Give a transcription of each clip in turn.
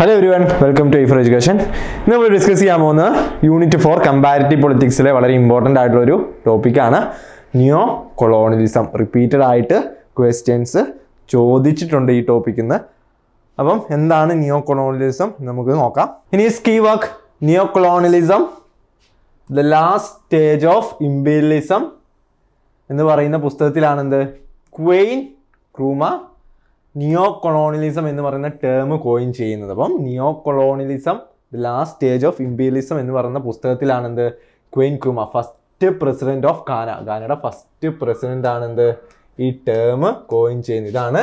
Hello everyone welcome to higher education നമ്മൾ discuss ചെയ്യാൻ പോകുന്നത് യൂണിറ്റ് ഫോർ കമ്പാരിറ്റീവ് പൊളിറ്റിക്സിലെ വളരെ ഇമ്പോർട്ടന്റ് ആയിട്ടുള്ള ഒരു ടോപ്പിക്കാണ് ന്യൂ കൊളോണിയലിസം റിപ്പീറ്റഡ് ആയിട്ട് ക്വസ്റ്റ്യൻസ് ചോദിച്ചിട്ടുണ്ട് ഈ ടോപ്പിക്കിൽ നിന്ന് അപ്പം എന്താണ് ന്യൂ കൊളോണിയലിസം നമുക്ക് നോക്കാം. ഇനി ski work new colonialism the last stage of imperialism എന്ന് പറയുന്ന പുസ്തകത്തിലാണെന്ത്? ക്വെയിൻ ക്രൂമ നിയോ കൊളോണിയലിസം എന്ന് പറയുന്ന ടേം കോയിൻ ചെയ്യുന്നത്. അപ്പം neo colonialism the last stage of imperialism എന്ന് പറയുന്ന പുസ്തകത്തിലാണ് എന്ത് Kwame Nkrumah first president of Ghana ഖാനയുടെ first president ആണ് എന്ത് ഈ ടേം കോയിൻ ചെയ്യുന്നത്. ഇതാണ്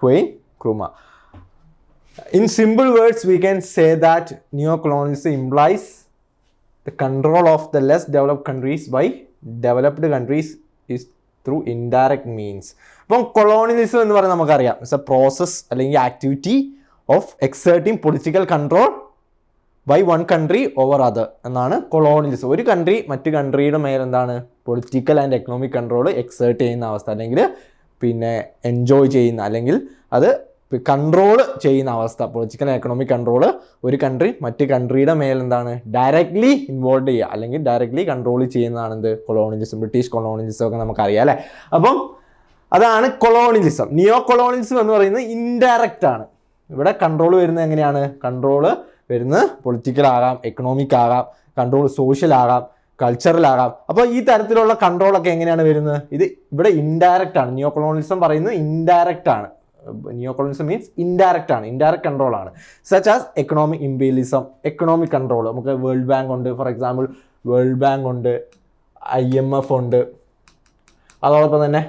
Kwame Nkrumah simple words we can say that neo colonialism implies the control of the less developed countries by developed countries is through indirect means അപ്പം colonialism എന്ന് പറയുന്നത് നമുക്കറിയാം. It's a process അല്ലെങ്കിൽ activity of exerting political control by one country over other എന്നാണ് colonialism ഒരു country മറ്റു കൺട്രിയുടെ മേൽ എന്താണ്? Political and economic control exert ചെയ്യുന്ന അവസ്ഥ അല്ലെങ്കിൽ പിന്നെ എൻജോയ് ചെയ്യുന്ന അല്ലെങ്കിൽ അത് കൺട്രോൾ ചെയ്യുന്ന അവസ്ഥ. പൊളിറ്റിക്കൽ എക്കണോമിക് കൺട്രോൾ ഒരു കൺട്രി മറ്റ് കൺട്രിയുടെ മേൽ എന്താണ്? ഡയറക്റ്റ്ലി ഇൻവോൾവ് ചെയ്യുക. അല്ലെങ്കിൽ ഡയറക്ട്ലി കൺട്രോൾ ചെയ്യുന്നതാണ് എന്ത് കൊളോണിയലിസം ബ്രിട്ടീഷ് കൊളോണിയലിസം ഒക്കെ നമുക്കറിയാം അല്ലേ? അപ്പം അതാണ് കൊളോണിയലിസം നിയോ കൊളോണിയലിസം എന്ന് പറയുന്നത് ഇൻഡയറക്റ്റ് ആണ്. ഇവിടെ കൺട്രോൾ വരുന്നത് എങ്ങനെയാണ്? കൺട്രോൾ വരുന്നത് പൊളിറ്റിക്കൽ ആകാം എക്കണോമിക് ആകാം കൺട്രോൾ സോഷ്യൽ ആകാം കൾച്ചറിലാകാം അപ്പോൾ ഈ തരത്തിലുള്ള കൺട്രോളൊക്കെ എങ്ങനെയാണ് വരുന്നത്? ഇത് ഇവിടെ ഇൻഡയറക്റ്റ് ആണ്. നിയോ കൊളോണിയലിസം പറയുന്നത് ഇൻഡയറക്റ്റ് ആണ്. നിയോ കൊളോണിയലിസം മീൻസ് ഇൻഡയറക്റ്റ് ആണ് ഇൻഡയറക്റ്റ് കൺട്രോൾ ആണ്. Such as economic imperialism economic control നമുക്ക് വേൾഡ് ബാങ്ക് ഉണ്ട് ഫോർ എക്സാമ്പിൾ വേൾഡ് ബാങ്ക് ഉണ്ട് ഐ എം എഫ് ഉണ്ട്. അതോടൊപ്പം തന്നെ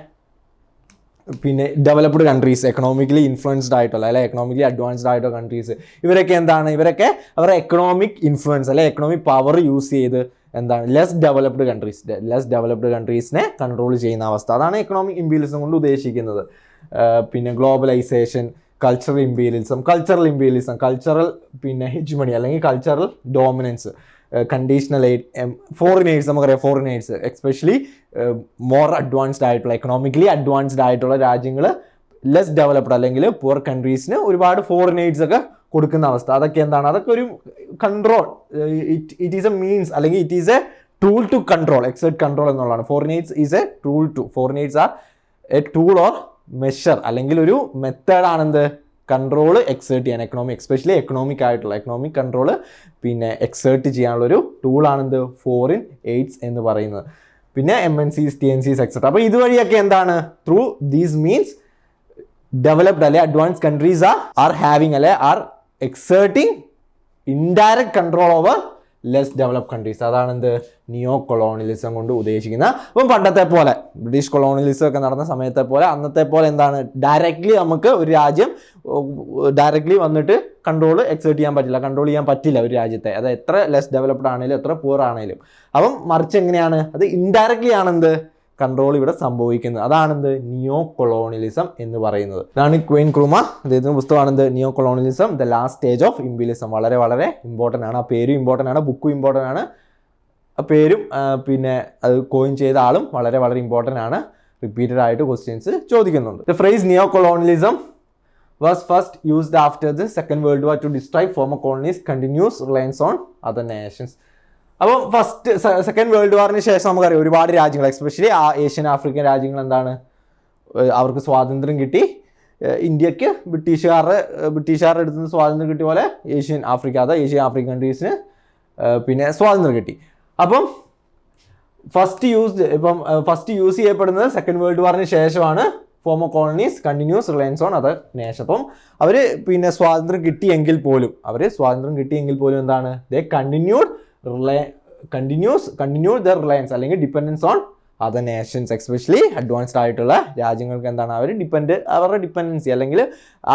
പിന്നെ ഡെവലപ്ഡ് കൺട്രീസ് എക്കണോമിക്കലി ഇൻഫ്ലുവൻസ്ഡ് ആയിട്ടുള്ള അല്ലെ എക്കണോമിക്കലി അഡ്വാൻസ്ഡ് ആയിട്ടുള്ള കൺട്രീസ് ഇവരൊക്കെ എന്താണ്? ഇവരൊക്കെ അവരുടെ എക്കണോമിക് ഇൻഫ്ലുവൻസ് അല്ലെ എക്കണോമിക് പവർ യൂസ് ചെയ്ത് എന്താണ് less developed countries less developed കൺട്രീസിനെ control ചെയ്യുന്ന അവസ്ഥ. അതാണ് എക്കണോമിക് ഇമ്പീരിയലിസം കൊണ്ട് ഉദ്ദേശിക്കുന്നത്. പിന്നെ globalisation cultural imperialism cultural imperialism cultural പിന്നെ ഹെജ്മണി അല്ലെങ്കിൽ cultural dominance conditional aid foreigners നമുക്കറിയാം ഫോറിനേഴ്സ് എക്സ്പെഷ്യലി മോർ അഡ്വാൻസ്ഡ് ആയിട്ടുള്ള എക്കണോമിക്കലി അഡ്വാൻസ്ഡ് ആയിട്ടുള്ള രാജ്യങ്ങൾ ലെസ് ഡെവലപ്ഡ് അല്ലെങ്കിൽ പുവർ കൺട്രീസിന് ഒരുപാട് ഫോറിനേഴ്സ് ഒക്കെ കൊടുക്കുന്ന അവസ്ഥ. അതൊക്കെ എന്താണ്? അതൊക്കെ ഒരു control it is a means അല്ലെങ്കിൽ it is a tool to control exert control എന്നുള്ളതാണ്. Foreigners is a tool to foreigners are a tool or measure അല്ലെങ്കിൽ ഒരു മെത്തേഡ് ആണെന്ത്? കൺട്രോൾ എക്സേർട്ട് ചെയ്യാൻ എക്കണോമിക് എക്സ്പെഷ്യലി എക്കണോമിക് ആയിട്ടുള്ള എക്കണോമിക് കൺട്രോൾ പിന്നെ exert ചെയ്യാനുള്ള ഒരു ടൂളാണെന്ത് ഫോറിൻ എയ്ഡ്സ് എന്ന് പറയുന്നത്. പിന്നെ M N Cs T N Cs etcetera അപ്പോൾ ഇതുവഴിയൊക്കെ എന്താണ്? ത്രൂ ദീസ് മീൻസ് ഡെവലപ്ഡ് അല്ലെ advance countries are are having അല്ലെ are exerting indirect control over less developed countries അതാണ് എന്ത് നിയോ കൊളോണിയലിസം കൊണ്ട് ഉദ്ദേശിക്കുന്നത് അപ്പം പണ്ടത്തെ പോലെ ബ്രിട്ടീഷ് കൊളോണിയലിസം ഒക്കെ നടന്ന സമയത്തെ പോലെ അന്നത്തെ പോലെ എന്താണ്? ഡയറക്റ്റ്ലി നമുക്ക് ഒരു രാജ്യം ഡയറക്റ്റ്ലി വന്നിട്ട് കൺട്രോൾ എക്സേർട്ട് ചെയ്യാൻ പറ്റില്ല. കൺട്രോൾ ചെയ്യാൻ പറ്റില്ല ഒരു രാജ്യത്തെ. അത് എത്ര ലെസ് ഡെവലപ്ഡ് ആണെങ്കിലും എത്ര പൂർ ആണെങ്കിലും അപ്പം മറിച്ച് എങ്ങനെയാണ്? അത് ഇൻഡയറക്റ്റ്ലി ആണെന്ത്? കൺട്രോൾ ഇവിടെ സംഭവിക്കുന്നത്. അതാണെന്ത്? നിയോ കൊളോണിയലിസം എന്ന് പറയുന്നത്. ഇതാണ് ക്വീൻ ക്രൂമ അദ്ദേഹത്തിന്റെ പുസ്തകമാണെന്ത്? Neo colonialism the last stage of imperialism വളരെ വളരെ ഇമ്പോർട്ടന്റ് ആണ്. ആ പേരും ഇമ്പോർട്ടന്റ് ആണ്. ബുക്കും ഇമ്പോർട്ടന്റ് ആണ്. ആ പേരും പിന്നെ അത് കോയിൻ ചെയ്ത ആളും വളരെ വളരെ ഇമ്പോർട്ടന്റ് ആണ്. റിപ്പീറ്റഡ് ആയിട്ട് ക്വസ്റ്റ്യൻസ് ചോദിക്കുന്നുണ്ട്. The phrase neo colonialism was first used after the second world war to describe former colonies continues reliance on other nations. അപ്പോൾ ഫസ്റ്റ് സെക്കൻഡ് വേൾഡ് വാറിന് ശേഷം നമുക്കറിയാം ഒരുപാട് രാജ്യങ്ങൾ എസ്പെഷ്യലി ആ ഏഷ്യൻ ആഫ്രിക്കൻ രാജ്യങ്ങൾ എന്താണ് അവർക്ക് സ്വാതന്ത്ര്യം കിട്ടി. ഇന്ത്യയ്ക്ക് ബ്രിട്ടീഷുകാരുടെ ബ്രിട്ടീഷുകാരുടെ അടുത്ത് നിന്ന് സ്വാതന്ത്ര്യം കിട്ടിയ പോലെ ഏഷ്യൻ ആഫ്രിക്ക അതാ ഏഷ്യൻ ആഫ്രിക്കൻ കൺട്രീസിന് പിന്നെ സ്വാതന്ത്ര്യം കിട്ടി. അപ്പം ഫസ്റ്റ് യൂസ് ഇപ്പം ഫസ്റ്റ് യൂസ് ചെയ്യപ്പെടുന്നത് സെക്കൻഡ് വേൾഡ് വാറിന് ശേഷമാണ്. Former colonies continues reliance on other nation അപ്പം അവർ പിന്നെ സ്വാതന്ത്ര്യം കിട്ടിയെങ്കിൽ പോലും അവർ സ്വാതന്ത്ര്യം കിട്ടിയെങ്കിൽ പോലും എന്താണ് ദേ കണ്ടിന്യൂഡ് റിലയ കണ്ടിന്യൂസ് കണ്ടിന്യൂ ദർ റിലയൻസ് അല്ലെങ്കിൽ dependence on other nations especially advanced ആയിട്ടുള്ള രാജ്യങ്ങൾക്ക് എന്താണ് അവർ ഡിപ്പെൻഡ് അവരുടെ ഡിപ്പെൻഡൻസി അല്ലെങ്കിൽ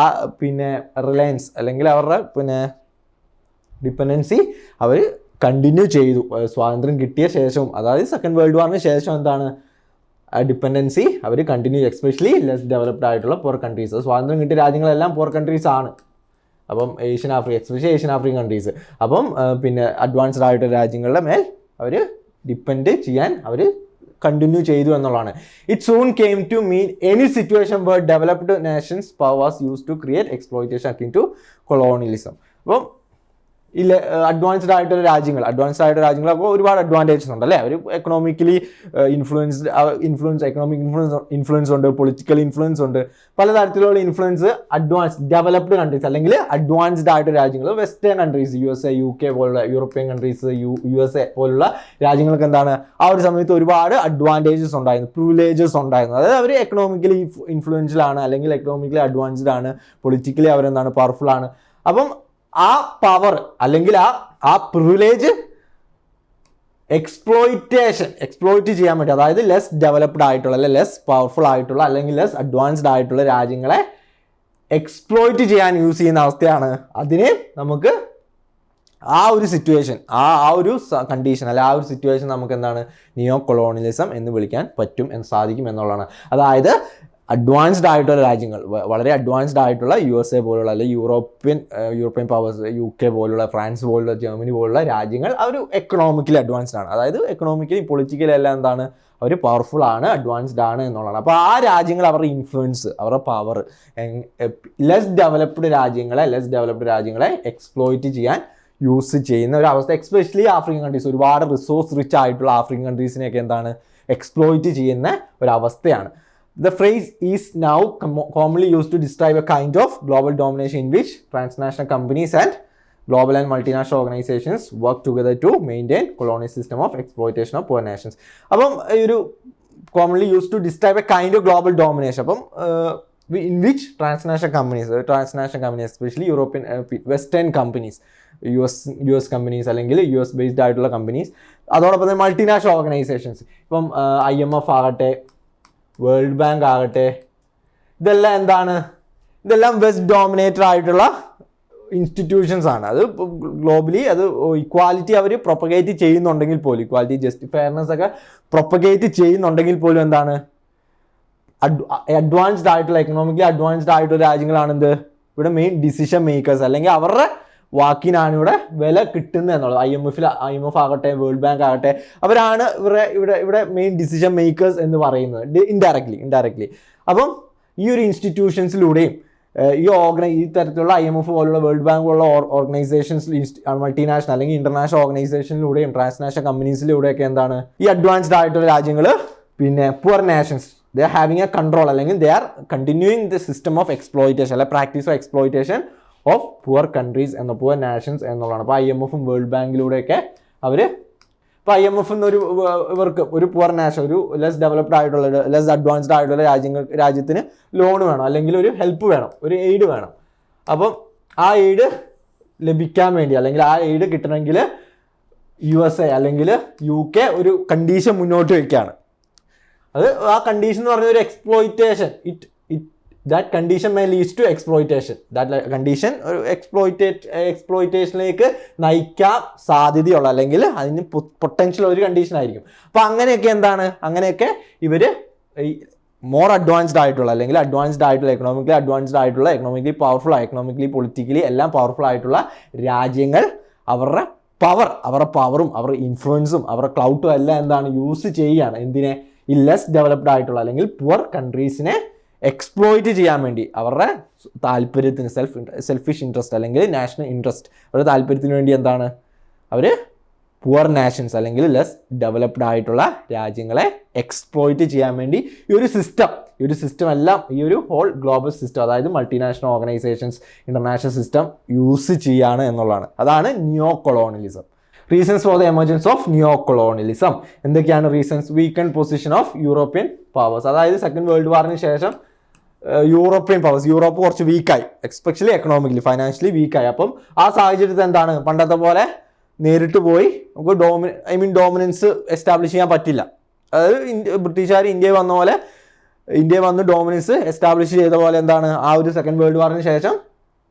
ആ പിന്നെ റിലയൻസ് അല്ലെങ്കിൽ അവരുടെ പിന്നെ ഡിപ്പെൻഡൻസി അവർ കണ്ടിന്യൂ ചെയ്തു. സ്വാതന്ത്ര്യം കിട്ടിയ ശേഷവും അതായത് സെക്കൻഡ് വേൾഡ് വാറിന് ശേഷം എന്താണ്? ആ ഡിപ്പെൻഡൻസി അവർ കണ്ടിന്യൂ എക്സ്പെഷ്യലി ലെസ് ഡെവലപ്ഡ് ആയിട്ടുള്ള പോർ കൺട്രീസ് സ്വാതന്ത്ര്യം കിട്ടിയ രാജ്യങ്ങളെല്ലാം പോർ കൺട്രീസ് ആണ്. അപ്പം Asian Africa especially Asian African countries അപ്പം പിന്നെ അഡ്വാൻസ്ഡ് ആയിട്ടുള്ള രാജ്യങ്ങളുടെ മേൽ അവർ ഡിപ്പെൻഡ് ചെയ്യാൻ അവർ കണ്ടിന്യൂ ചെയ്തു എന്നുള്ളതാണ്. It soon came to mean any situation where developed nations powers use to create exploitation akin to colonialism അപ്പം ഇല്ല അഡ്വാൻസ്ഡ് ആയിട്ടുള്ള രാജ്യങ്ങൾ അഡ്വാൻസ്ഡ് ആയിട്ടുള്ള രാജ്യങ്ങളൊക്കെ ഒരുപാട് അഡ്വാന്റേജസ് ഉണ്ട് അല്ലേ? അവർ economically influenced influence economic influence influence ഉണ്ട് പൊളിറ്റിക്കൽ ഇൻഫ്ലുവൻസ് ഉണ്ട്. പലതരത്തിലുള്ള ഇൻഫ്ലുവൻസ് അഡ്വാൻസ് ഡെവലപ്ഡ് കൺട്രീസ് അല്ലെങ്കിൽ അഡ്വാൻസ്ഡ് ആയിട്ട് രാജ്യങ്ങൾ western countries U S A U K പോലുള്ള European countries U U S A പോലുള്ള രാജ്യങ്ങൾക്ക് എന്താണ് ആ ഒരു സമയത്ത് ഒരുപാട് അഡ്വാന്റേജസ് ഉണ്ടായിരുന്നു പ്രിവിലേജസ് ഉണ്ടായിരുന്നു. അതായത് അവർ എക്കണോമിക്കലി ഇൻഫ്ലുവൻഷ്യൽ ആണ് അല്ലെങ്കിൽ എക്കണോമിക്കലി അഡ്വാൻസ്ഡ് ആണ് പൊളിറ്റിക്കലി അവരെന്താണ് പവർഫുൾ ആണ്. അപ്പം ആ പവർ അല്ലെങ്കിൽ ആ ആ പ്രിവിലേജ് എക്സ്പ്ലോയിറ്റേഷൻ എക്സ്പ്ലോയിറ്റ് ചെയ്യാൻ പറ്റും അതായത് ലെസ് ഡെവലപ്ഡ് ആയിട്ടുള്ള അല്ലെങ്കിൽ ലെസ് പവർഫുൾ ആയിട്ടുള്ള അല്ലെങ്കിൽ ലെസ് അഡ്വാൻസ്ഡ് ആയിട്ടുള്ള രാജ്യങ്ങളെ എക്സ്പ്ലോയിറ്റ് ചെയ്യാൻ യൂസ് ചെയ്യുന്ന അവസ്ഥയാണ്. അതിനെ നമുക്ക് ആ ഒരു സിറ്റുവേഷൻ ആ ആ ഒരു കണ്ടീഷൻ അല്ലെ ആ ഒരു സിറ്റുവേഷൻ നമുക്ക് എന്താണ്? നിയോ കൊളോണിയലിസം എന്ന് വിളിക്കാൻ പറ്റും എന്ന് സാധിക്കും എന്നുള്ളതാണ്. അതായത് അഡ്വാൻസ്ഡ് ആയിട്ടുള്ള രാജ്യങ്ങൾ വളരെ അഡ്വാൻസ്ഡ് ആയിട്ടുള്ള യു എസ് എ പോലുള്ള അല്ലെങ്കിൽ European European powers U K പോലുള്ള ഫ്രാൻസ് പോലുള്ള ജർമ്മനി പോലുള്ള രാജ്യങ്ങൾ അവർ എക്കണോമിക്കലി അഡ്വാൻസ്ഡ് ആണ്. അതായത് എക്കണോമിക്കലി പൊളിറ്റിക്കലി എല്ലാം എന്താണ് അവർ പവർഫുൾ ആണ് അഡ്വാൻസ്ഡ് ആണ് എന്നുള്ളതാണ്. അപ്പോൾ ആ രാജ്യങ്ങൾ അവരുടെ ഇൻഫ്ലുവൻസ് അവരുടെ പവർ ലെസ് ഡെവലപ്ഡ് രാജ്യങ്ങളെ ലെസ് ഡെവലപ്ഡ് രാജ്യങ്ങളെ എക്സ്പ്ലോയിറ്റ് ചെയ്യാൻ യൂസ് ചെയ്യുന്ന ഒരു അവസ്ഥ. എക്സ്പെഷ്യലി ആഫ്രിക്കൻ കൺട്രീസ് ഒരുപാട് റിസോഴ്സ് റിച്ച് ആയിട്ടുള്ള ആഫ്രിക്കൻ കൺട്രീസിനെയൊക്കെ എന്താണ് എക്സ്പ്ലോയിറ്റ് ചെയ്യുന്ന ഒരു അവസ്ഥയാണ് the phrase is now commonly use to describe a kind of global domination in which transnational companies and global and multinational organizations work together to maintain colonial system of exploitation of poor nations. അപ്പം ഈ ഒരു commonly use to describe a kind of global domination അപ്പം in which transnational companies transnational companies especially European western companies U S U S companies അല്ലെങ്കിൽ U S based ആയിട്ടുള്ള companies അതോടൊപ്പം തന്നെ multinational organisations ഇപ്പം I M F ആകട്ടെ world bank ആകട്ടെ. ഇതെല്ലാം എന്താണ്? ഇതെല്ലാം വെസ്റ്റ് ഡോമിനേറ്റഡ് ആയിട്ടുള്ള ഇൻസ്റ്റിറ്റ്യൂഷൻസ് ആണ്. അത് ഗ്ലോബലി അത് ഇക്വാലിറ്റി അവർ പ്രൊപ്പഗേറ്റ് ചെയ്യുന്നുണ്ടെങ്കിൽ പോലും ഇക്വാലിറ്റി ജസ്റ്റ് ഫെയർനെസ് ഒക്കെ പ്രൊപ്പഗേറ്റ് ചെയ്യുന്നുണ്ടെങ്കിൽ പോലും എന്താണ്? അഡ്വാൻസ്ഡ് ആയിട്ടുള്ള എക്കണോമിക്കലി അഡ്വാൻസ്ഡ് ആയിട്ടുള്ള രാജ്യങ്ങളാണ് എന്ത്? ഇവിടെ മെയിൻ ഡിസിഷൻ മേക്കേഴ്സ് അല്ലെങ്കിൽ അവരുടെ വാക്കിനാണ് ഇവിടെ വില കിട്ടുന്നത് എന്നുള്ളത്. ഐ എം എഫിൽ ഐ എം എഫ് ആകട്ടെ വേൾഡ് ബാങ്ക് ആകട്ടെ അവരാണ് ഇവിടെ ഇവിടെ ഇവിടെ മെയിൻ ഡിസിഷൻ മേക്കേഴ്സ് എന്ന് പറയുന്നത്. ഇൻഡയറക്ട്ലി ഇൻഡയറക്ട്ലി അപ്പം ഈ ഒരു ഇൻസ്റ്റിറ്റ്യൂഷൻസിലൂടെയും ഈ ഓർഗനൈ ഈ തരത്തിലുള്ള ഐ എം എഫ് പോലുള്ള വേൾഡ് ബാങ്ക് പോലുള്ള ഓർഗനൈസേഷൻസ് മൾട്ടിനാഷണൽ അല്ലെങ്കിൽ ഇന്റർനാഷണൽ ഓർഗനൈസേഷനിലൂടെയും ട്രാൻസ്നാഷണൽ കമ്പനീസിലൂടെയൊക്കെ എന്താണ്? ഈ അഡ്വാൻസ്ഡ് ആയിട്ടുള്ള രാജ്യങ്ങൾ പിന്നെ poor nations they having a control അല്ലെങ്കിൽ they are continuing the system of exploitation അല്ലെ practice of exploitation of poor countries എന്ന പുവർ നാഷൻസ് എന്നുള്ളതാണ്. അപ്പോൾ ഐ എം എഫും വേൾഡ് ബാങ്കിലൂടെയൊക്കെ അവർ ഇപ്പോൾ ഐ എം എഫ് എന്നൊരു ഇവർക്ക് ഒരു പുവർ നാഷൻ ഒരു ലെസ് ഡെവലപ്ഡ് ആയിട്ടുള്ള ലെസ് അഡ്വാൻസ്ഡ് ആയിട്ടുള്ള രാജ്യങ്ങൾ രാജ്യത്തിന് ലോൺ വേണം അല്ലെങ്കിൽ ഒരു ഹെൽപ്പ് വേണം ഒരു എയ്ഡ് വേണം. അപ്പം ആ എയ്ഡ് ലഭിക്കാൻ വേണ്ടി അല്ലെങ്കിൽ ആ എയ്ഡ് കിട്ടണമെങ്കിൽ യു എസ് എ അല്ലെങ്കിൽ യു കെ ഒരു കണ്ടീഷൻ മുന്നോട്ട് വയ്ക്കുകയാണ് അത് ആ കണ്ടീഷൻ എന്ന് പറഞ്ഞ ഒരു exploitation it that condition may leads to exploitation that condition ഒരു എക്സ്പ്ലോയിറ്റേറ്റ് എക്സ്പ്ലോയിറ്റേഷനിലേക്ക് നയിക്കാൻ സാധ്യതയുള്ള അല്ലെങ്കിൽ അതിന് പൊട്ടൻഷ്യൽ ഒരു കണ്ടീഷൻ ആയിരിക്കും. അപ്പോൾ അങ്ങനെയൊക്കെ എന്താണ്? അങ്ങനെയൊക്കെ ഇവർ ഈ മോർ അഡ്വാൻസ്ഡ് ആയിട്ടുള്ള അല്ലെങ്കിൽ അഡ്വാൻസ്ഡ് ആയിട്ടുള്ള എക്കണോമിക്കലി അഡ്വാൻസ്ഡ് ആയിട്ടുള്ള എക്കണോമിക്കലി പവർഫുൾ എക്കണോമിക്കലി പൊളിറ്റിക്കലി എല്ലാം പവർഫുൾ ആയിട്ടുള്ള രാജ്യങ്ങൾ അവരുടെ പവർ അവരുടെ പവറും അവരുടെ ഇൻഫ്ലുവൻസും അവരുടെ ക്ലൗട്ടും എല്ലാം എന്താണ്? യൂസ് ചെയ്യുകയാണ്. എന്തിനെ? ഈ ലെസ് ഡെവലപ്ഡ് ആയിട്ടുള്ള അല്ലെങ്കിൽ പുവർ കൺട്രീസിനെ എക്സ്പ്ലോയിറ്റ് ചെയ്യാൻ വേണ്ടി അവരുടെ താല്പര്യത്തിന് സെൽഫ് സെൽഫിഷ് ഇൻട്രസ്റ്റ് അല്ലെങ്കിൽ നാഷണൽ ഇൻട്രസ്റ്റ് അവരുടെ താല്പര്യത്തിന് വേണ്ടി എന്താണ്? അവർ പുവർ നാഷൻസ് അല്ലെങ്കിൽ ലെസ് ഡെവലപ്ഡ് ആയിട്ടുള്ള രാജ്യങ്ങളെ എക്സ്പ്ലോയിറ്റ് ചെയ്യാൻ വേണ്ടി ഈ ഒരു സിസ്റ്റം ഈ ഒരു സിസ്റ്റം എല്ലാം ഈ ഒരു ഹോൾ ഗ്ലോബൽ സിസ്റ്റം അതായത് multinational organisations international system use ചെയ്യാണ് എന്നുള്ളതാണ്. അതാണ് new colonialism reasons for the emergence of new colonialism എന്തൊക്കെയാണ് reasons weaken position of European powers അതായത് സെക്കൻഡ് വേൾഡ് വാറിന് ശേഷം യൂറോപ്യൻ പവേഴ്സ് യൂറോപ്പ് കുറച്ച് വീക്കായി എക്സ്പെഷ്യലി എക്കണോമിക്കലി ഫൈനാൻഷ്യലി വീക്കായി അപ്പം ആ സാഹചര്യത്തിൽ എന്താണ്? പണ്ടത്തെ പോലെ നേരിട്ട് പോയി നമുക്ക് ഡോമി ഐ മീൻ ഡോമിനൻസ് എസ്റ്റാബ്ലിഷ് ചെയ്യാൻ പറ്റില്ല. അതായത് ഇന്ത്യ ബ്രിട്ടീഷുകാർ ഇന്ത്യയിൽ വന്ന പോലെ ഇന്ത്യയിൽ വന്ന് ഡോമിനൻസ് എസ്റ്റാബ്ലിഷ് ചെയ്ത പോലെ എന്താണ്? ആ ഒരു സെക്കൻഡ് വേൾഡ് വാറിന് ശേഷം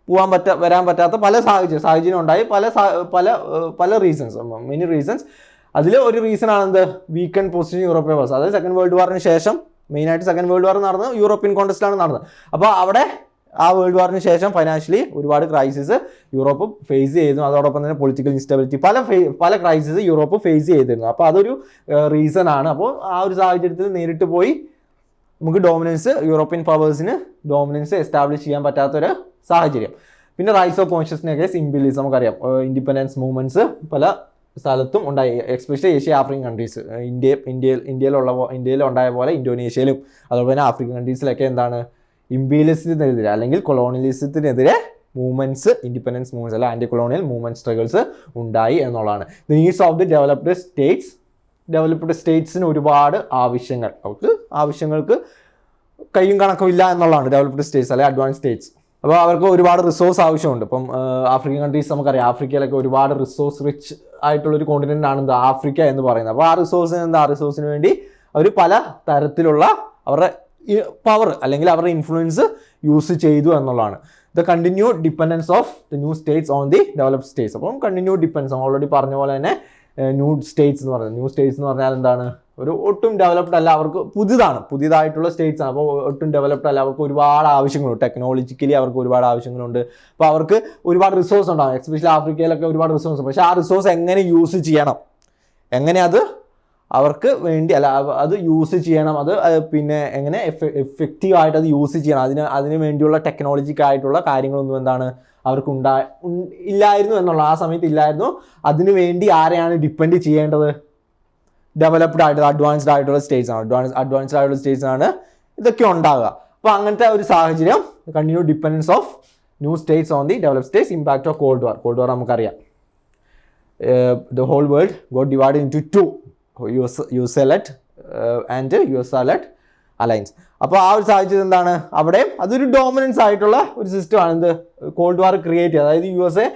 പോകാൻ പറ്റ വരാൻ പറ്റാത്ത പല സാഹചര്യം സാഹചര്യം ഉണ്ടായി. പല പല പല റീസൺസ് മെനി റീസൺസ് അതിൽ ഒരു റീസൺ ആണ് എന്ത് പൊസിഷൻ യൂറോപ്യൻ പവേഴ്സ് അതായത് സെക്കൻഡ് വേൾഡ് വാറിന് ശേഷം മെയിനായിട്ട് സെക്കൻഡ് വേൾഡ് വാർ നടന്നത് യൂറോപ്യൻ കോൺടെസ്റ്റിലാണ് നടന്നത്. അപ്പോൾ അവിടെ ആ വേൾഡ് വാറിന് ശേഷം ഫൈനാൻഷ്യലി ഒരുപാട് ക്രൈസിസ് യൂറോപ്പ് ഫേസ് ചെയ്തു അതോടൊപ്പം തന്നെ പൊളിറ്റിക്കൽ ഇൻസ്റ്റബിലിറ്റി പല പല ക്രൈസിസ് യൂറോപ്പ് ഫേസ് ചെയ്തിരുന്നു. അപ്പോൾ അതൊരു റീസൺ ആണ്. അപ്പോൾ ആ ഒരു സാഹചര്യത്തിൽ നേരിട്ട് പോയി നമുക്ക് ഡോമിനൻസ് യൂറോപ്യൻ പവേഴ്സിന് ഡോമിനൻസ് എസ്റ്റാബ്ലിഷ് ചെയ്യാൻ പറ്റാത്തൊരു സാഹചര്യം. പിന്നെ റൈസ് ഓഫ് കോൺഷ്യസ്നെസ് ഇംബിലിസം നമുക്കറിയാം. ഇൻഡിപെൻഡൻസ് മൂവ്മെന്റ്സ് പല സ്ഥലത്തും ഉണ്ടായി. Especially Asia African countries India ഇന്ത്യയിൽ ഇന്ത്യയിലുള്ള ഇന്ത്യയിൽ ഉണ്ടായ പോലെ ഇന്തോനേഷ്യയിലും അതുപോലെ തന്നെ ആഫ്രിക്കൻ കൺട്രീസിലൊക്കെ എന്താണ്? ഇമ്പീരിയലിസത്തിനെതിരെ അല്ലെങ്കിൽ കൊളോണിയലിസത്തിനെതിരെ മൂവ്മെന്റ്സ് ഇൻഡിപെൻഡൻസ് മൂവ്മെന്റ്സ് അല്ല ആന്റി കൊളോണിയൽ മൂവ്മെന്റ് സ്ട്രഗിൾസ് ഉണ്ടായി എന്നുള്ളതാണ്. Needs of the developed states developed സ്റ്റേറ്റ്സിന് ഒരുപാട് ആവശ്യങ്ങൾ. അവർക്ക് ആവശ്യങ്ങൾക്ക് കയ്യും കണക്കുമില്ല എന്നുള്ളതാണ് ഡെവലപ്ഡ് സ്റ്റേറ്റ്സ് അല്ലെങ്കിൽ അഡ്വാൻസ് സ്റ്റേറ്റ്സ് അപ്പോൾ അവർക്ക് ഒരുപാട് റിസോഴ്സ് ആവശ്യമുണ്ട്. ഇപ്പം ആഫ്രിക്കൻ കൺട്രീസ് നമുക്കറിയാം. ആഫ്രിക്കയിലൊക്കെ ഒരുപാട് റിസോഴ്സ് റിച്ച് ആയിട്ടുള്ള ഒരു കോണ്ടിനെന്റ് ആണ് എന്താ ആഫ്രിക്ക എന്ന് പറയുന്നത്. അപ്പോൾ ആ റിസോഴ്സിന് എന്താ ആ റിസോഴ്സിന് വേണ്ടി അവർ പല തരത്തിലുള്ള അവരുടെ പവർ അല്ലെങ്കിൽ അവരുടെ ഇൻഫ്ലുവൻസ് യൂസ് ചെയ്തു എന്നുള്ളതാണ്. The continue dependence of the new states on the developed states അപ്പം കണ്ടിന്യൂ ഡിപ്പെൻഡൻസ് ഓൾറെഡി പറഞ്ഞ പോലെ തന്നെ ന്യൂ സ്റ്റേറ്റ്സ് എന്ന് പറയുന്നത്. ന്യൂ സ്റ്റേറ്റ്സ് എന്ന് പറഞ്ഞാൽ എന്താണ്? ഒരു ഒട്ടും ഡെവലപ്ഡ് അല്ല അവർക്ക് പുതിയതാണ്. പുതിയതായിട്ടുള്ള സ്റ്റേറ്റ്സ് ആണ്. അപ്പോൾ ഒട്ടും ഡെവലപ്ഡ് അല്ല. അവർക്ക് ഒരുപാട് ആവശ്യങ്ങളുണ്ട്. ടെക്നോളജിക്കലി അവർക്ക് ഒരുപാട് ആവശ്യങ്ങളുണ്ട്. അപ്പോൾ അവർക്ക് ഒരുപാട് റിസോഴ്സ് ഉണ്ടാകും എക്സ്പെഷ്യലി ആഫ്രിക്കയിലൊക്കെ ഒരുപാട് റിസോഴ്സ് പക്ഷേ ആ റിസോഴ്സ് എങ്ങനെ യൂസ് ചെയ്യണം? എങ്ങനെ അത് അവർക്ക് വേണ്ടി അല്ല അത് യൂസ് ചെയ്യണം? അത് പിന്നെ എങ്ങനെ എഫക്റ്റീവ് ആയിട്ട് അത് യൂസ് ചെയ്യണം? അതിന് അതിന് വേണ്ടിയുള്ള ടെക്നോളജിക്കായിട്ടുള്ള കാര്യങ്ങളൊന്നും എന്താണ് അവർക്ക് ഉണ്ടാ ഇല്ലായിരുന്നു എന്നുള്ള ആ സമയത്ത് ഇല്ലായിരുന്നു. അതിനു വേണ്ടി ആരെയാണ് ഡിപ്പെൻഡ് ചെയ്യേണ്ടത്? ഡെവലപ്ഡ് ആയിട്ടുള്ള അഡ്വാൻസ്ഡ് ആയിട്ടുള്ള സ്റ്റേറ്റ്സ് ആണ്. അഡ്വാൻസ് അഡ്വാൻസ്ഡ് ആയിട്ടുള്ള സ്റ്റേറ്റ്സ് ആണ് ഇതൊക്കെ ഉണ്ടാകുക അപ്പോൾ അങ്ങനത്തെ ഒരു സാഹചര്യം continue dependence of new states on the develop states impact of cold war cold war നമുക്കറിയാം. The whole world go divide into two U S US, and U S USLET alliance അപ്പോൾ ആ ഒരു സാഹചര്യം എന്താണ്? അവിടെ അതൊരു ഡോമിനൻസ് ആയിട്ടുള്ള ഒരു സിസ്റ്റമാണ് എന്ത്? കോൾഡ് വാർ ക്രിയേറ്റ് ചെയ്യുക. അതായത് യു എസ് എ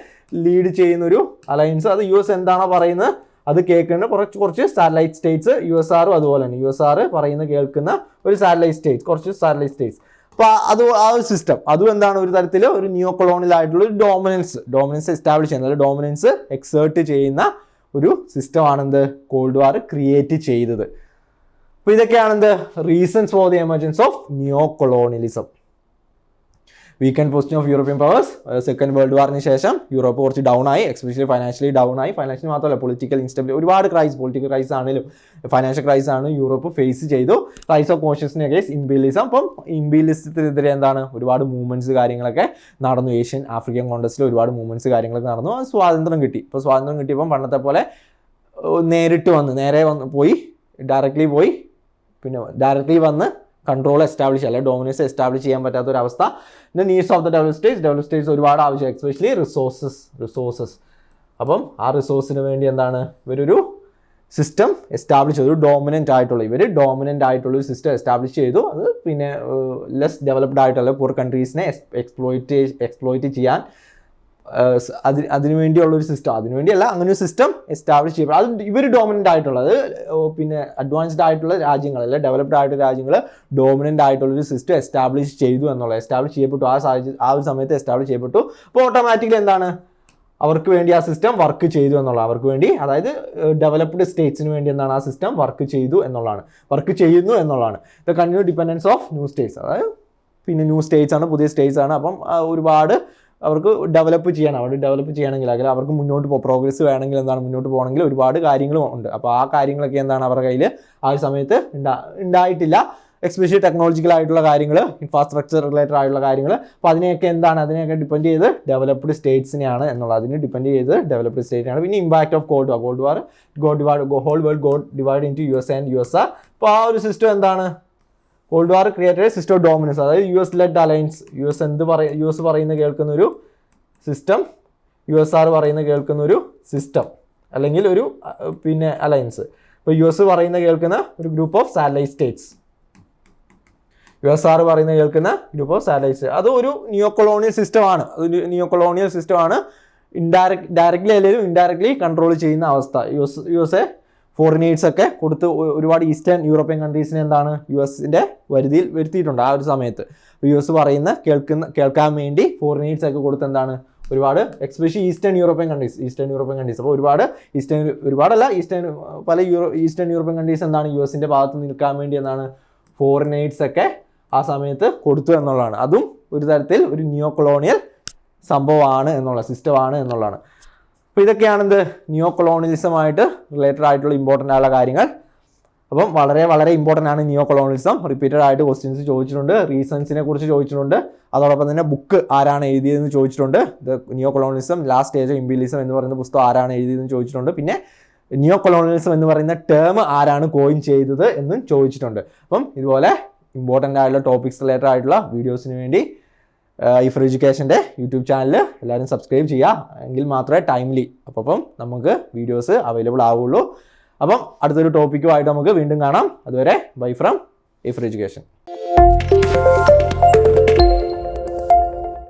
ലീഡ് ചെയ്യുന്ന ഒരു അലയൻസ് അത് യു എസ് എന്താണോ പറയുന്നത്? അത് കേൾക്കുന്ന കുറച്ച് കുറച്ച് സാറ്റലൈറ്റ് സ്റ്റേറ്റ്സ് യു എസ് ആറും അതുപോലെ തന്നെ. യു എസ് ആറ് പറയുന്ന കേൾക്കുന്ന ഒരു സാറ്റലൈറ്റ് സ്റ്റേറ്റ്സ് കുറച്ച് സാറ്റലൈറ്റ് സ്റ്റേറ്റ്സ്. അപ്പോൾ അത് ആ ഒരു സിസ്റ്റം അതും എന്താണ് ഒരു തരത്തിൽ ഒരു നിയോ കൊളോണിയൽ ആയിട്ടുള്ള ഒരു ഡോമിനൻസ് ഡോമിനൻസ് എസ്റ്റാബ്ലിഷ് ചെയ്യുന്നത് ഡോമിനൻസ് എക്സേർട്ട് ചെയ്യുന്ന ഒരു സിസ്റ്റമാണെന്ത് കോൾഡ് വാർ ക്രിയേറ്റ് ചെയ്തത്. അപ്പോൾ ഇതൊക്കെയാണെന്ത്? Reasons for the emergence of neo colonialism weakened position of European powers second world വാറിന് ശേഷം യൂറോപ്പ് കുറച്ച് ഡൗൺ ആയി എക്സ്പെഷ്യലി ഫൈനാൻഷ്യലി ഡൗൺ ആയി. ഫൈനാൻഷ്യൽ മാത്രമല്ല പൊളിറ്റിക്കൽ ഇൻസ്റ്റബിലിറ്റി ഒരുപാട് ക്രൈസ് പൊളിറ്റിക്കൽ ക്രൈസ് ആണെങ്കിലും ഫൈനാൻഷ്യൽ ക്രൈസ് ആണ് യൂറോപ്പ് ഫേസ് ചെയ്തു. Rise of consciousness imperialism അപ്പം ഇംപീലിസത്തിനെതിരെ എന്താണ്? ഒരുപാട് മൂവ്മെന്റ്സ് കാര്യങ്ങളൊക്കെ നടന്നു. ഏഷ്യൻ ആഫ്രിക്കൻ കോൺടസ്റ്റിൽ ഒരുപാട് മൂവ്മെന്റ്സ് കാര്യങ്ങളൊക്കെ നടന്നു. സ്വാതന്ത്ര്യം കിട്ടി. ഇപ്പോൾ സ്വാതന്ത്ര്യം കിട്ടിയപ്പം പണ്ടത്തെ പോലെ നേരിട്ട് വന്ന് നേരെ വന്ന് പോയി ഡയറക്റ്റ്ലി പോയി പിന്നെ ഡയറക്റ്റ്ലി വന്ന് കൺട്രോൾ എസ്റ്റാബ്ലിഷ് അല്ലെങ്കിൽ ഡോമിനൻസ് എസ്റ്റാബ്ലിഷ് ചെയ്യാൻ പറ്റാത്ത ഒരു അവസ്ഥ പിന്നെ needs of the develop states develop states ഒരുപാട് ആവശ്യം എക്സ്പെഷ്യലി റിസോഴ്സസ് റിസോഴ്സസ് അപ്പം ആ റിസോഴ്സിന് വേണ്ടി എന്താണ്? ഇവരൊരു സിസ്റ്റം എസ്റ്റാബ്ലിഷ് ചെയ്തു. ഡോമിനന്റ് ആയിട്ടുള്ള ഇവർ ഡോമിനന്റ് ആയിട്ടുള്ള ഒരു സിസ്റ്റം എസ്റ്റാബ്ലിഷ് ചെയ്തു. അത് പിന്നെ ലെസ് ഡെവലപ്ഡ് ആയിട്ടുള്ള പൂർ കൺട്രീസിനെ എക്സ്പ്ലോയിറ്റ് എക്സ്പ്ലോയിറ്റ് ചെയ്യാൻ അതിന് അതിനുവേണ്ടിയുള്ള ഒരു സിസ്റ്റം അതിനുവേണ്ടിയല്ല അങ്ങനെ ഒരു സിസ്റ്റം എസ്റ്റാബ്ലിഷ് ചെയ്യപ്പെടും അത് ഇവർ ഡോമിനന്റ് ആയിട്ടുള്ളത് പിന്നെ അഡ്വാൻസ്ഡ് ആയിട്ടുള്ള രാജ്യങ്ങൾ അല്ലെ ഡെവലപ്ഡ് ആയിട്ടുള്ള രാജ്യങ്ങൾ ഡോമിനന്റ് ആയിട്ടുള്ള ഒരു സിസ്റ്റം എസ്റ്റാബ്ലിഷ് ചെയ്തു എന്നുള്ളത് എസ്റ്റാബ്ലിഷ് ചെയ്യപ്പെട്ടു. ആ സാഹചര്യം ആ ഒരു സമയത്ത് എസ്റ്റാബ്ലിഷ് ചെയ്യപ്പെട്ടു. അപ്പോൾ ഓട്ടോമാറ്റിക്കലി എന്താണ്? അവർക്ക് വേണ്ടി ആ സിസ്റ്റം വർക്ക് ചെയ്തു എന്നുള്ളത് അവർക്ക് വേണ്ടി അതായത് ഡെവലപ്ഡ് സ്റ്റേറ്റ്സിന് വേണ്ടി എന്താണ് ആ സിസ്റ്റം വർക്ക് ചെയ്തു എന്നുള്ളതാണ്. വർക്ക് ചെയ്യുന്നു എന്നുള്ളതാണ്. The continue dependence of new states അതായത് പിന്നെ ന്യൂ സ്റ്റേറ്റ്സ് ആണ് പുതിയ സ്റ്റേറ്റ്സ് ആണ്. അപ്പം ഒരുപാട് അവർക്ക് ഡെവലപ്പ് ചെയ്യണം. അവർ ഡെവലപ്പ് ചെയ്യണമെങ്കിൽ അല്ലെങ്കിൽ അവർക്ക് മുന്നോട്ട് പോ പ്രോഗ്രസ് വേണമെങ്കിൽ എന്താണ് മുന്നോട്ട് പോകണമെങ്കിൽ ഒരുപാട് കാര്യങ്ങളും ഉണ്ട്. അപ്പോൾ ആ കാര്യങ്ങളൊക്കെ എന്താണ് അവരുടെ കയ്യിൽ ആ ഒരു സമയത്ത് ഉണ്ടായിട്ടില്ല എക്സ്പെഷ്യലി ടെക്നോളജിക്കൽ ആയിട്ടുള്ള കാര്യങ്ങൾ ഇൻഫ്രാസ്ട്രക്ചർ റിലേറ്റഡ് ആയിട്ടുള്ള കാര്യങ്ങൾ അപ്പോൾ അതിനെയൊക്കെ എന്താണ് അതിനെയൊക്കെ ഡിപ്പെൻഡ് ചെയ്ത് ഡെവലപ്ഡ് സ്റ്റേറ്റ്സിനെയാണ് എന്നുള്ളത്. അതിന് ഡിപ്പെൻഡ് ചെയ്ത് ഡെവലപ്ഡ് സ്റ്റേറ്റിനാണ് പിന്നെ impact of cold war gold war god divide whole world god divide into U S and U S അപ്പോൾ ആ ഒരു സിസ്റ്റം എന്താണ്? Cold war created system of dominance അതായത് U S led alliance U S എന്ത് പറയ U S പറയുന്ന കേൾക്കുന്ന ഒരു സിസ്റ്റം യു എസ് ആർ പറയുന്ന കേൾക്കുന്ന ഒരു സിസ്റ്റം അല്ലെങ്കിൽ ഒരു പിന്നെ അലയൻസ് ഇപ്പോൾ യു എസ് പറയുന്ന കേൾക്കുന്ന ഒരു group of satellite states U S R പറയുന്ന കേൾക്കുന്ന ഗ്രൂപ്പ് ഓഫ് സാറ്റലൈറ്റ്സ് അത് ഒരു നിയോ കൊളോണിയൽ സിസ്റ്റമാണ് അത് നിയോ കൊളോണിയൽ സിസ്റ്റമാണ് ഇൻഡയറക്റ്റ് ഡയറക്ട്ലി അല്ലെങ്കിൽ ഇൻഡയറക്ട്ലി കൺട്രോൾ ചെയ്യുന്ന അവസ്ഥ. U S U S A foreigners ഒക്കെ കൊടുത്ത് ഒരുപാട് ഈസ്റ്റേൺ യൂറോപ്യൻ കൺട്രീസിനെ എന്താണ് യു എസിന്റെ വരുതിയിൽ വരുത്തിയിട്ടുണ്ട് ആ ഒരു സമയത്ത്. യു എസ് പറയുന്ന കേൾക്കുന്ന കേൾക്കാൻ വേണ്ടി ഫോറിനേഴ്സ് ഒക്കെ കൊടുത്ത് എന്താണ് ഒരുപാട് especially eastern European countries eastern European countries അപ്പോൾ ഒരുപാട് ഈസ്റ്റേൺ ഒരുപാടല്ല ഈസ്റ്റേൺ പല യൂറോ ഈസ്റ്റേൺ യൂറോപ്യൻ കൺട്രീസ് എന്താണ് യു എസിന്റെ ഭാഗത്ത് നിൽക്കാൻ വേണ്ടി എന്താണ് ഫോറിനേഴ്സ് ഒക്കെ ആ സമയത്ത് കൊടുത്തു എന്നുള്ളതാണ്. അതും ഒരു തരത്തിൽ ഒരു നിയോ കൊളോണിയൽ സംഭവമാണ് എന്നുള്ള സിസ്റ്റമാണ് എന്നുള്ളതാണ്. അപ്പോൾ ഇതൊക്കെയാണ് എന്ത് നിയോ കൊളോണിയലിസമായിട്ട് റിലേറ്റഡ് ആയിട്ടുള്ള ഇമ്പോർട്ടന്റ് ആയുള്ള കാര്യങ്ങൾ. അപ്പം വളരെ വളരെ ഇമ്പോർട്ടന്റ് ആണ് ന്യൂ കൊളോണിയലിസം റിപ്പീറ്റഡ് ആയിട്ട് ക്വസ്റ്റ്യൻസ് ചോദിച്ചിട്ടുണ്ട്. റീസൺസിനെ കുറിച്ച് ചോദിച്ചിട്ടുണ്ട്. അതോടൊപ്പം തന്നെ ബുക്ക് ആരാണ് എഴുതിയതെന്ന് ചോദിച്ചിട്ടുണ്ട്. Neo colonialism last stage imperialism എന്ന് പറയുന്ന പുസ്തകം ആരാണ് എഴുതിയതെന്ന് ചോദിച്ചിട്ടുണ്ട്. പിന്നെ ന്യൂ കൊളോണിയലിസം എന്ന് പറയുന്ന ടേം ആരാണ് കോയിൻ ചെയ്തത് എന്നും ചോദിച്ചിട്ടുണ്ട്. അപ്പം ഇതുപോലെ ഇമ്പോർട്ടന്റ് ആയിട്ടുള്ള ടോപ്പിക്സ് റിലേറ്റഡ് ആയിട്ടുള്ള വീഡിയോസിന് വേണ്ടി ഇഫർ എഡ്യൂക്കേഷന്റെ യൂട്യൂബ് ചാനൽ എല്ലാവരും സബ്സ്ക്രൈബ് ചെയ്യുക. എങ്കിൽ മാത്രമേ ടൈംലി അപ്പം നമുക്ക് വീഡിയോസ് അവൈലബിൾ ആവുള്ളൂ. അപ്പം അടുത്തൊരു ടോപ്പിക്കുമായിട്ട് നമുക്ക് വീണ്ടും കാണാം. അതുവരെ ബൈ ഫ്രം ഈ ഫ്രീ എഡ്യൂക്കേഷൻ